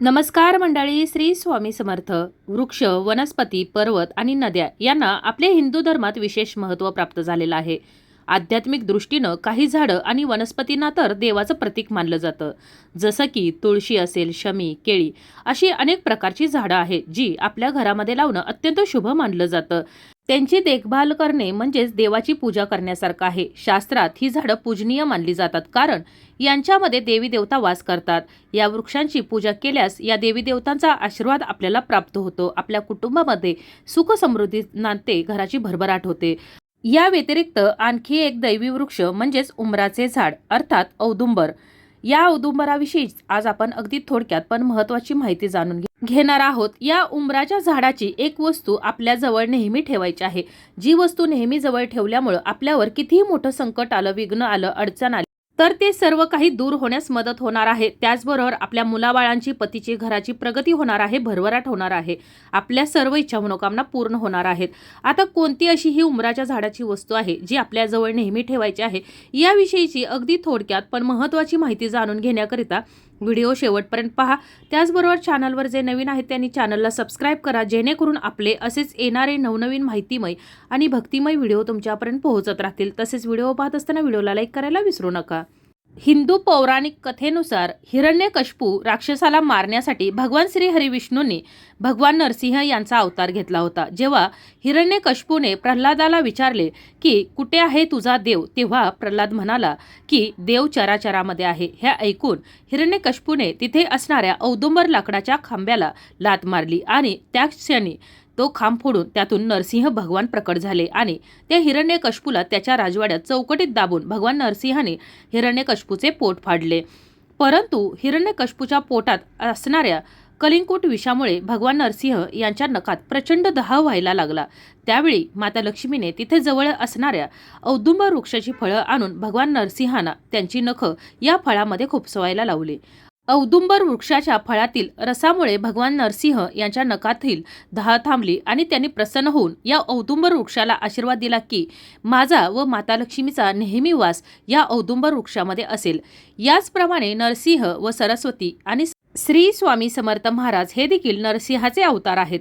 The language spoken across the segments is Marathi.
नमस्कार मंडळी श्री स्वामी समर्थ वृक्ष वनस्पती पर्वत आणि नद्या यांना आपल्या हिंदू धर्मात विशेष महत्त्व प्राप्त झालेलं आहे. आध्यात्मिक दृष्टीनं काही झाडं आणि वनस्पतींना तर देवाचं प्रतीक मानलं जातं. जसं की तुळशी असेल शमी केळी अशी अनेक प्रकारची झाडं आहेत जी आपल्या घरामध्ये लावणं अत्यंत शुभ मानलं जातं. त्यांची देखभाल करणे म्हणजेच देवाची पूजा करण्यासारखं आहे. शास्त्रात ही झाडं पूजनीय मानली जातात. कारण यांच्यामध्ये देवी देवता वास करतात. या वृक्षांची पूजा केल्यास या देवी देवतांचा आशीर्वाद आपल्याला प्राप्त होतो. आपल्या कुटुंबामध्ये सुख समृद्धी नांदते घराची भरभराट होते. या व्यतिरिक्त आणखी एक दैवी वृक्ष म्हणजेच उमराचे झाड अर्थात औदुंबर. या औदुंबराविषयी आज आपण अगदी थोडक्यात पण महत्वाची माहिती जाणून घे- घेणार आहोत. या उंबराच्या झाडाची एक वस्तू आपल्या जवळ नेहमी ठेवायची आहे. जी वस्तू नेहमी जवळ ठेवल्यामुळं आपल्यावर कितीही मोठं संकट आलं विघ्न आलं अडचण आली तर ते सर्व काही दूर होण्यास मदत होणार आहे. त्याचबरोबर आपल्या मुलाबाळांची पतीची घराची प्रगती होणार आहे भरभराट होणार आहे. आपल्या सर्व इच्छा मनोकामना पूर्ण होणार आहेत. आता कोणती अशी ही उमराच्या झाडाची वस्तू आहे जी आपल्याजवळ नेहमी ठेवायची आहे? याविषयीची अगदी थोडक्यात पण महत्त्वाची माहिती जाणून घेण्याकरिता व्हिडिओ शेवटपर्यंत पहा. त्याचबरोबर चॅनलवर जे नवीन आहेत त्यांनी चॅनलला सबस्क्राईब करा जेणेकरून आपले असेच येणारे नवनवीन माहितीमय आणि भक्तिमय व्हिडिओ तुमच्यापर्यंत पोहोचत राहतील. तसेच व्हिडिओ पाहत असताना व्हिडिओला लाईक करायला विसरू नका. हिंदू पौराणिक कथेनुसार हिरण्यकशपू राक्षसाला मारण्यासाठी भगवान श्री हरिविष्णूंनी भगवान नरसिंह यांचा अवतार घेतला होता. जेव्हा हिरण्यकशपूने प्रल्हादाला विचारले की कुठे आहे तुझा देव? तेव्हा प्रल्हाद म्हणाला की देव चराचरामध्ये आहे. हे ऐकून हिरण्यकशपूने तिथे असणाऱ्या औदुंबर लाकडाच्या खांब्याला लात मारली आणि त्या क्षणी तो खांब फोडून त्यातून नरसिंह भगवान प्रकट झाले आणि त्या हिरण्यकश्यपूला त्याच्या राजवाड्यात चौकटीत दाबून भगवान नरसिंहाने हिरण्यकश्यपूचे पोट फाडले. परंतु हिरण्यकश्यपूच्या पोटात असणाऱ्या कलिंकोट विषामुळे भगवान नरसिंह यांच्या नखात प्रचंड दहाव व्हायला लागला. त्यावेळी माता लक्ष्मीने तिथे जवळ असणाऱ्या औदुंब वृक्षाची फळं आणून भगवान नरसिंहांना त्यांची नखं या फळामध्ये खुपसवायला लावली. औदुंबर वृक्षाच्या फळातील रसामुळे भगवान नरसिंह यांच्या नकातील धाळ थांबली आणि त्यांनी प्रसन्न होऊन या औदुंबर वृक्षाला आशीर्वाद दिला की माझा व माता लक्ष्मीचा नेहमी वास या औदुंबर वृक्षामध्ये असेल. याचप्रमाणे नरसिंह व सरस्वती आणि श्री स्वामी समर्थ महाराज हे देखील नरसिंहाचे अवतार आहेत.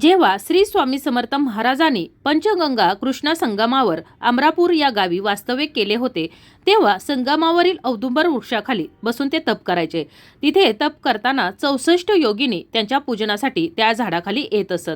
जेव्हा श्री स्वामी समर्थ महाराजांनी पंचगंगा कृष्णा संगमावर अमरापूर या गावी वास्तव्य केले होते तेव्हा संगमावरील औदुंबर वृक्षाखाली बसून ते तप करायचे. तिथे तप करताना चौसष्ट योगिनी त्यांच्या पूजनासाठी त्या झाडाखाली येत असत.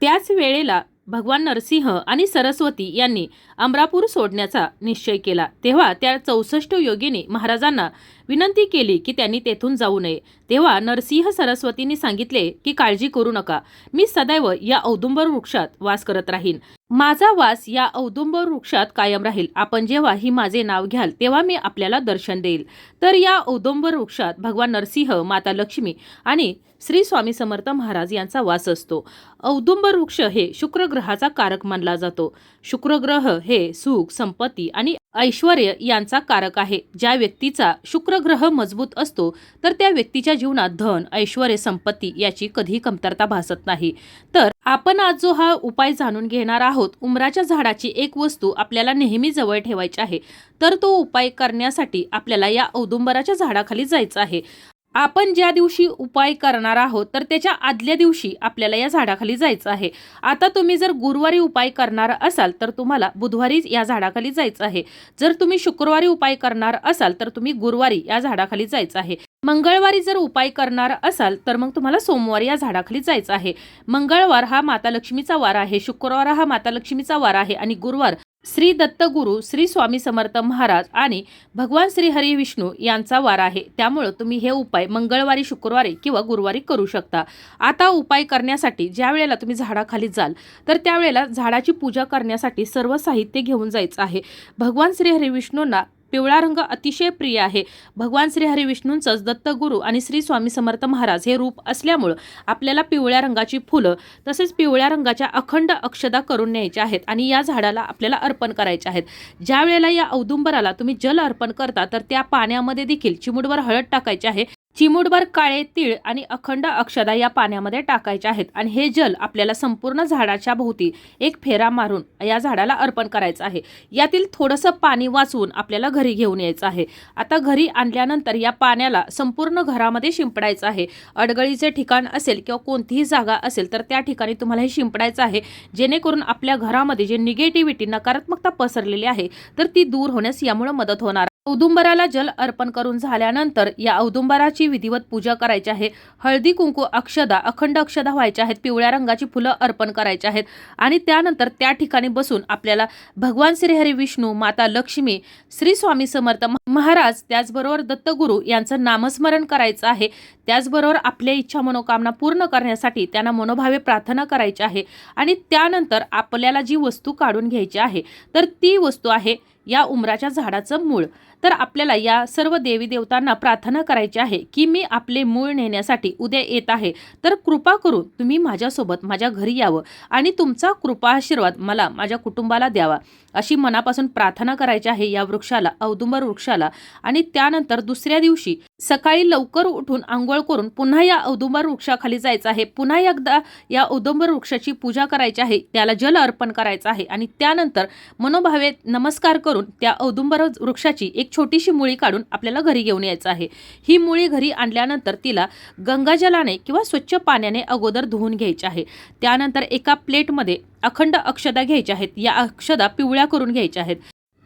त्याच वेळेला भगवान नरसिंह आणि सरस्वती यांनी अमरापूर सोडण्याचा निश्चय केला. तेव्हा त्या चौसष्ट योगिनी महाराजांना विनंती केली की त्यांनी तेथून जाऊ नये. तेव्हा नरसिंह सरस्वतींनी सांगितले की काळजी करू नका. मी सदैव या औदुंबर वृक्षात वास करत राहीन. माझा वास या औदुंबर वृक्षात कायम राहील. आपण जेव्हा ही माझे नाव घ्याल तेव्हा मी आपल्याला दर्शन देईल. तर या औदुंबर वृक्षात भगवान नरसिंह माता लक्ष्मी आणि श्री स्वामी समर्थ महाराज यांचा वास असतो. औदुंबर वृक्ष हे शुक्रग्रहाचा कारक मानला जातो. शुक्र ग्रह हे सुख संपत्ती आणि ऐश्वर यांचा कारक आहे. ज्या व्यक्तीचा शुक्र ग्रह मजबूत असतो तर त्या व्यक्तीच्या जीवनात धन ऐश्वर संपत्ती याची कधी कमतरता भासत नाही. तर आपण आज जो हा उपाय जाणून घेणार आहोत उमराच्या झाडाची एक वस्तू आपल्याला नेहमी जवळ ठेवायची आहे तर तो उपाय करण्यासाठी आपल्याला या औदुंबराच्या झाडाखाली जायचं आहे. आपण ज्या दिवशी उपाय करणार आहोत तर त्याच्या आदल्या दिवशी आपल्याला या झाडाखाली जायचं आहे. आता तुम्ही जर गुरुवारी उपाय करणार असाल तर तुम्हाला बुधवारीच या झाडाखाली जायचं आहे. जर तुम्ही शुक्रवारी उपाय करणार असाल तर तुम्ही गुरुवारी या झाडाखाली जायचं आहे. मंगळवारी जर उपाय करणार असाल तर मग तुम्हाला सोमवारी या झाडाखाली जायचं आहे. मंगळवार हा माता लक्ष्मीचा वार आहे शुक्रवार हा माता लक्ष्मीचा वार आहे आणि गुरुवार श्री दत्तगुरु श्री स्वामी समर्थ महाराज आणि भगवान श्री हरी विष्णू यांचा वार आहे. त्यामुळं तुम्ही हे उपाय मंगळवारी शुक्रवारी किंवा गुरुवारी करू शकता. आता उपाय करण्यासाठी ज्या वेळेला तुम्ही झाडाखाली जाल तर त्यावेळेला झाडाची पूजा करण्यासाठी सर्व साहित्य घेऊन जायचं आहे. भगवान श्री हरी विष्णूंना पिवळा रंग अतिशय प्रिय आहे. भगवान श्री हरी विष्णूंचंच दत्तगुरू आणि श्री स्वामी समर्थ महाराज हे रूप असल्यामुळं आपल्याला पिवळ्या रंगाची फुलं तसेच पिवळ्या रंगाच्या अखंड अक्षदा करून न्यायच्या आहेत आणि या झाडाला आपल्याला अर्पण करायचे आहेत. ज्या वेळेला या औदुंबराला तुम्ही जल अर्पण करता तर त्या पाण्यामध्ये देखील चिमुडवर हळद टाकायची आहे. चिमूटभर काळे तीळ आणि अखंड अक्षदा या पाण्यामध्ये टाकायचे आहेत आणि हे जल आपल्याला संपूर्ण झाडाच्या भोवती एक फेरा मारून या झाडाला अर्पण करायचं आहे. यातील थोडंसं पाणी वाचवून आपल्याला घरी घेऊन यायचं आहे. आता घरी आणल्यानंतर या पाण्याला संपूर्ण घरामध्ये शिंपडायचं आहे. अडगळीचे ठिकाण असेल किंवा कोणतीही जागा असेल तर त्या ठिकाणी तुम्हाला हे शिंपडायचं आहे. जेणेकरून आपल्या घरामध्ये जे निगेटिव्हिटी नकारात्मकता पसरलेली आहे तर ती दूर होण्यास यामुळे मदत होणार औदुंबराला जल अर्पण करून झाल्यानंतर या औदुंबराची विधिवत पूजा करायची आहे. हळदी कुंकू अक्षदा अखंड अक्षदा व्हायच्या आहेत. पिवळ्या रंगाची फुलं अर्पण करायची आहेत. आणि त्यानंतर त्या ठिकाणी बसून आपल्याला भगवान श्रीहरी विष्णू माता लक्ष्मी श्री स्वामी समर्थ महाराज त्याचबरोबर दत्तगुरू यांचं नामस्मरण करायचं आहे. त्याचबरोबर आपल्या इच्छा मनोकामना पूर्ण करण्यासाठी त्यांना मनोभावे प्रार्थना करायची आहे. आणि त्यानंतर आपल्याला जी वस्तू काढून घ्यायची आहे तर ती वस्तू आहे या उमराच्या झाडाचं मूळ. तर आपल्याला या सर्व देवी देवतांना प्रार्थना करायची आहे की मी आपले मूळ नेण्यासाठी उद्या येत आहे. तर कृपा करून तुम्ही माझ्यासोबत माझ्या घरी यावं आणि तुमचा कृपा आशीर्वाद मला माझ्या कुटुंबाला द्यावा. अशी मनापासून प्रार्थना करायची आहे या वृक्षाला औदुंबर वृक्षाला. आणि त्यानंतर दुसऱ्या दिवशी सकाळी लवकर उठून आंघोळ करून पुन्हा या औदुंबर वृक्षाखाली जायचं आहे. पुन्हा एकदा या औदुंबर वृक्षाची पूजा करायची आहे. त्याला जल अर्पण करायचं आहे आणि त्यानंतर मनोभावे नमस्कार करून त्या औदुंबर वृक्षाची एक छोटीशी मुळी काढून आपल्याला घरी घेऊन यायचं आहे. ही मुळी घरी आणल्यानंतर तिला गंगाजलाने किंवा स्वच्छ पाण्याने अगोदर धुवून घ्यायची आहे. त्यानंतर एका प्लेटमध्ये अखंड अक्षदा घ्यायच्या आहेत. या अक्षदा पिवळ्या करून घ्यायच्या आहेत.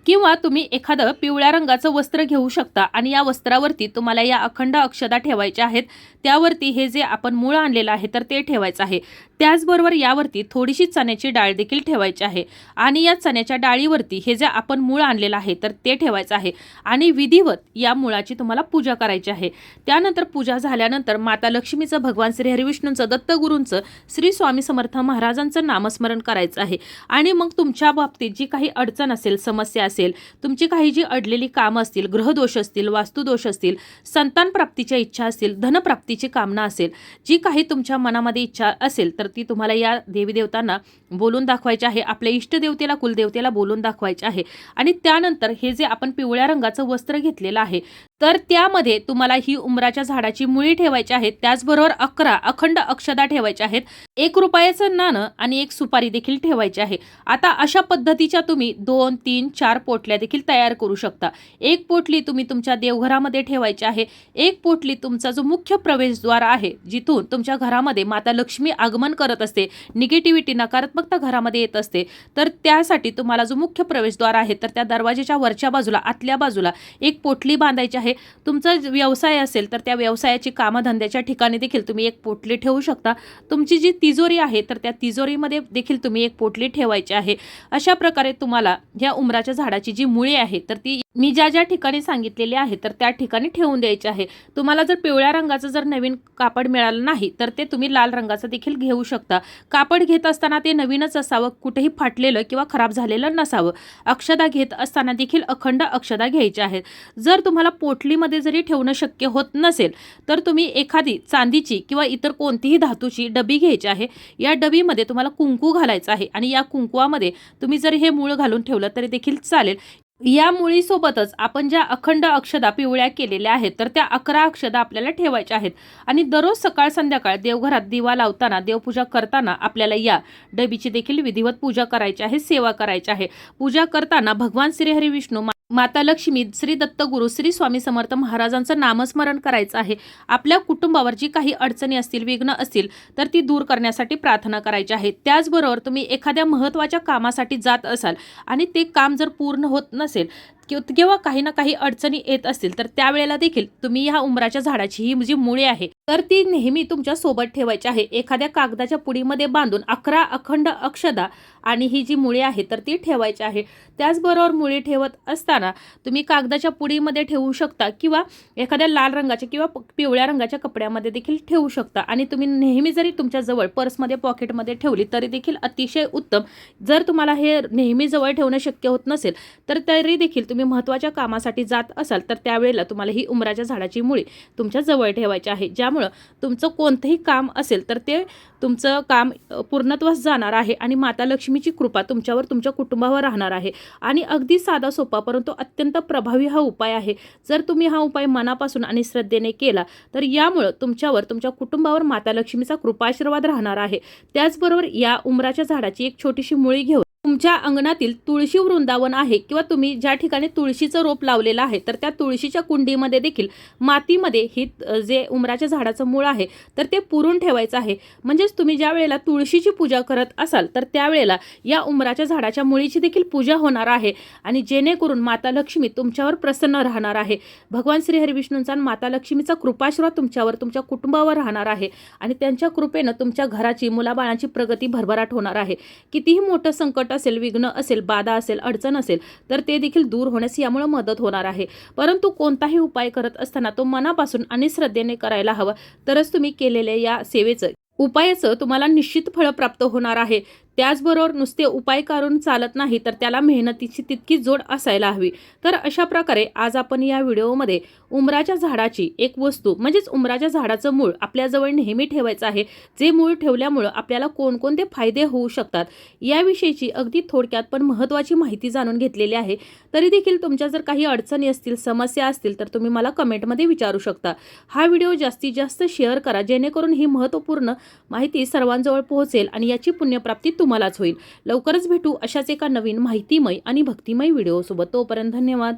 किंवा तुम्ही एखादं पिवळ्या रंगाचं वस्त्र घेऊ शकता आणि या वस्त्रावरती तुम्हाला या अखंड अक्षदा ठेवायच्या आहेत. त्यावरती हे जे आपण मूळ आणलेलं आहे तर ते ठेवायचं आहे. त्याचबरोबर यावरती थोडीशी चण्याची डाळ देखील ठेवायची आहे. आणि या चण्याच्या डाळीवरती हे जे आपण मूळ आणलेलं आहे तर ते ठेवायचं आहे. आणि विधिवत या मुळाची तुम्हाला पूजा करायची आहे. त्यानंतर पूजा झाल्यानंतर माता लक्ष्मीचं भगवान श्री हरिविष्णूंचं दत्तगुरूंचं श्री स्वामी समर्थ महाराजांचं नामस्मरण करायचं आहे. आणि मग तुमच्या बाबतीत जी काही अडचण असेल समस्या असेल तुमची काही जी अडलेली कामं असतील ग्रहदोष असतील वास्तुदोष असतील संतान प्राप्तीच्या इच्छा असतील धनप्राप्तीची कामना असेल जी काही तुमच्या मनामध्ये इच्छा असेल तर ती तुम्हाला या देवी देवतांना बोलून दाखवायची आहे. आपल्या इष्टदेवतेला कुलदेवतेला बोलून दाखवायचे आहे. आणि त्यानंतर हे जे आपण पिवळ्या रंगाचं वस्त्र घेतलेलं आहे तर त्यामध्ये तुम्हाला ही उमराच्या झाडाची मुळी ठेवायची आहेत त्याचबरोबर अकरा अखंड अक्षदा ठेवायच्या आहेत. एक रुपयाचं नाणं आणि एक सुपारी देखील ठेवायची आहे. आता अशा पद्धतीच्या तुम्ही दोन तीन चार पोटल्या देखील तयार करू शकता. एक पोटली तुम्ही तुमच्या देवघरामध्ये ठेवायची आहे. एक पोटली तुमचा जो मुख्य प्रवेशद्वार आहे जिथून तुमच्या घरामध्ये माता लक्ष्मी आगमन करत असते निगेटिव्हिटी नकारात्मकता घरामध्ये येत असते तर त्यासाठी तुम्हाला जो मुख्य प्रवेशद्वार आहे तर त्या दरवाजेच्या वरच्या बाजूला आतल्या बाजूला एक पोटली बांधायची आहे. तुमचा व्यवसाय असेल तर त्या व्यवसायाची कामधंद्याच्या ठिकाणी देखील तुम्ही एक पोटली ठेवू शकता. तुमची जी तिजोरी आहे तर त्या तिजोरीमध्ये देखील तुम्ही एक पोटली ठेवायची आहे. अशा प्रकारे तुम्हाला ह्या उमराच्या झाडाची जी मुळे आहे तर ती मी ज्या ज्या ठिकाणी सांगितलेली आहे तर त्या ठिकाणी ठेवून द्यायची आहे. तुम्हाला जर पिवळ्या रंगाचं जर नवीन कापड मिळालं नाही तर ते तुम्ही लाल रंगाचं देखील घेऊ शकता. कापड घेत असताना ते नवीनच असावं कुठेही फाटलेलं किंवा खराब झालेलं नसावं. अक्षदा घेत असताना देखील अखंड अक्षदा घ्यायच्या आहेत. जर तुम्हाला पोट पोटलीमध्ये जरी ठेवणं शक्य होत नसेल तर तुम्ही एखादी चांदीची किंवा इतर कोणतीही धातूची डबी घ्यायची आहे. या डबीमध्ये तुम्हाला कुंकू घालायचं आहे आणि या कुंकुवामध्ये तुम्ही जर हे मूळ घालून ठेवलं तरी देखील चालेल. या मुळीसोबतच आपण ज्या अखंड अक्षदा पिवळ्या केलेल्या आहेत तर त्या अकरा अक्षदा आपल्याला ठेवायच्या आहेत. आणि दररोज सकाळ संध्याकाळ देवघरात दिवा लावताना देवपूजा करताना आपल्याला या डबीची देखील विधिवत पूजा करायची आहे सेवा करायची आहे. पूजा करताना भगवान श्री हरी विष्णू माता लक्ष्मी श्री दत्तगुरू श्री स्वामी समर्थ महाराजांचं नामस्मरण करायचं आहे. आपल्या कुटुंबावर जी काही अडचणी असतील विघ्न असतील तर ती दूर करण्यासाठी प्रार्थना करायची आहे. त्याचबरोबर तुम्ही एखाद्या महत्त्वाच्या कामासाठी जात असाल आणि ते काम जर पूर्ण होत नसेल किंवा किंवा काही ना काही अडचणी येत असतील तर त्यावेळेला देखील तुम्ही ह्या उमराच्या झाडाची ही जी मुळे आहे तर ती नेहमी तुमच्यासोबत ठेवायची आहे. एखाद्या कागदाच्या पुडीमध्ये बांधून अकरा अखंड अक्षदा आणि ही जी मुळे आहे तर ती ठेवायची आहे. त्याचबरोबर मुळे ठेवत असताना तुम्ही कागदाच्या पुडीमध्ये ठेवू शकता किंवा एखाद्या लाल रंगाच्या किंवा पिवळ्या रंगाच्या कपड्यामध्ये देखील ठेवू शकता. आणि तुम्ही नेहमी जरी तुमच्या जवळ पर्समध्ये पॉकेटमध्ये ठेवली तरी देखील अतिशय उत्तम. जर तुम्हाला हे नेहमी जवळ ठेवणं शक्य होत नसेल तर तरी देखील तुम्ही तुम्ही महत्त्वाच्या कामासाठी जात असाल तर त्यावेळेला तुम्हाला ही उमराच्या झाडाची मुळी तुमच्या जवळ ठेवायची आहे. ज्यामुळं तुमचं कोणतंही काम असेल तर ते तुमचं काम पूर्णत्वास जाणार आहे आणि माता लक्ष्मीची कृपा तुमच्यावर तुमच्या कुटुंबावर राहणार आहे. आणि अगदी साधा सोपा परंतु अत्यंत प्रभावी हा उपाय आहे. जर तुम्ही हा उपाय मनापासून आणि श्रद्धेने केला तर यामुळं तुमच्यावर तुमच्या कुटुंबावर माता लक्ष्मीचा कृपाशीर्वाद राहणार आहे. त्याचबरोबर या उमराच्या झाडाची एक छोटीशी मुळी घेऊन तुमच्या अंगणातील तुळशी वृंदावन आहे किंवा तुम्ही ज्या ठिकाणी तुळशीचं रोप लावलेलं आहे तर त्या तुळशीच्या कुंडीमध्ये देखील मातीमध्ये ही जे उमराच्या झाडाचं मूळ आहे तर ते पुरून ठेवायचं आहे. म्हणजेच तुम्ही ज्या वेळेला तुळशीची पूजा करत असाल तर त्यावेळेला या उमराच्या झाडाच्या मुळीची देखील पूजा होणार आहे आणि जेणेकरून माता लक्ष्मी तुमच्यावर प्रसन्न राहणार आहे. भगवान श्रीहरिविष्णूंचा आणि माता लक्ष्मीचा कृपाशीर्वाद तुमच्यावर तुमच्या कुटुंबावर राहणार आहे आणि त्यांच्या कृपेनं तुमच्या घराची मुलाबाळांची प्रगती भरभराट होणार आहे. कितीही मोठं संकट असेल विघ्न असेल बाधा असेल अडचण असेल तर ते देखील दूर होण्यास यामुळे मदत होणार आहे. परंतु कोणताही उपाय करत असताना तो मनापासून आणि श्रद्धेने करायला हवा तरच तुम्ही केलेल्या या सेवेचं उपायाचं तुम्हाला निश्चित फळ प्राप्त होणार आहे. त्याचबरोबर नुसते उपाय करून चालत नाही तर त्याला मेहनतीची तितकी जोड असायला हवी. तर अशा प्रकारे आज आपण या व्हिडिओमध्ये उमराच्या झाडाची एक वस्तू म्हणजेच उमराच्या झाडाचं मूळ आपल्याजवळ नेहमी ठेवायचं आहे जे मूळ ठेवल्यामुळं आपल्याला कोणकोणते फायदे होऊ शकतात याविषयीची अगदी थोडक्यात पण महत्त्वाची माहिती जाणून घेतलेली आहे. तरी देखील तुमच्या जर काही अडचणी असतील समस्या असतील तर तुम्ही मला कमेंटमध्ये विचारू शकता. हा व्हिडिओ जास्तीत जास्त शेअर करा जेणेकरून ही महत्त्वपूर्ण माहिती सर्वांजवळ पोहोचेल आणि याची पुण्यप्राप्ती तुम्हालाच होईल. लवकरच भेटू अशाच एका नवीन माहितीमय आणि भक्तिमय व्हिडिओसोबत. तोपर्यंत धन्यवाद.